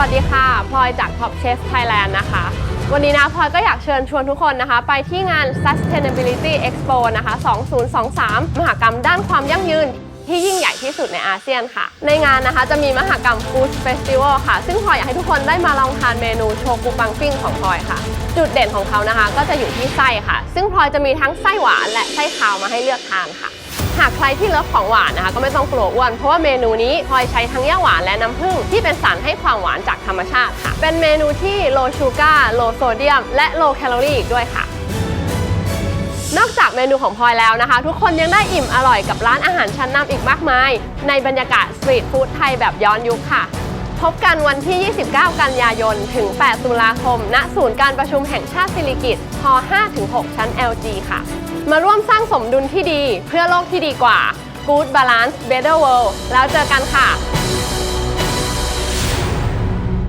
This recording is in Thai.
วัสดีค่ะ พลอยจาก Top Chef Thailand นะคะ วันนี้นะพลอยก็อยากเชิญชวนทุกคนนะคะ ไปที่งาน Sustainability Expo นะคะ 2023 มหกรรมด้านความยั่งยืนที่ยิ่งใหญ่ที่สุดในอาเซียนค่ะ ในงานนะคะจะมีมหกรรม Food Festival ค่ะ ซึ่งพลอยอยากให้ทุกคนได้มาลองทานเมนูโชกุปังปิ้งของพลอยค่ะ จุดเด่นของเขานะคะ ก็จะอยู่ที่ไส้ค่ะ ซึ่งพลอยจะมีทั้งไส้หวานและไส้คาวมาให้เลือกทานค่ะ หากใครที่เลิฟของหวานนะคะ ก็ไม่ต้องกลัวอ้วน เพราะว่าเมนูนี้พลอยใช้ทั้งย่าหวานและน้ำผึ้งที่เป็นสารให้ความหวานจากธรรมชาติค่ะ เป็นเมนูที่โลชูการ์โลโซเดียม และโลแคลอรี่อีกด้วยค่ะนอกจากเมนูของพลอยแล้วนะคะ ทุกคนยังได้อิ่มอร่อยกับร้านอาหารชั้นนำอีกมากมาย ในบรรยากาศสตรีทฟู้ดไทยแบบย้อนยุคค่ะ พบกันวันที่ 29 กันยายน ถึง 8 ตุลาคม ณ ศูนย์การประชุมแห่งชาติสิริกิติ์ฮ5-6 ชั้น LG ค่ะ มาร่วมสร้างสมดุลที่ดีเพื่อโลกที่ดีกว่า Good Balance Better World แล้วเจอกันค่ะ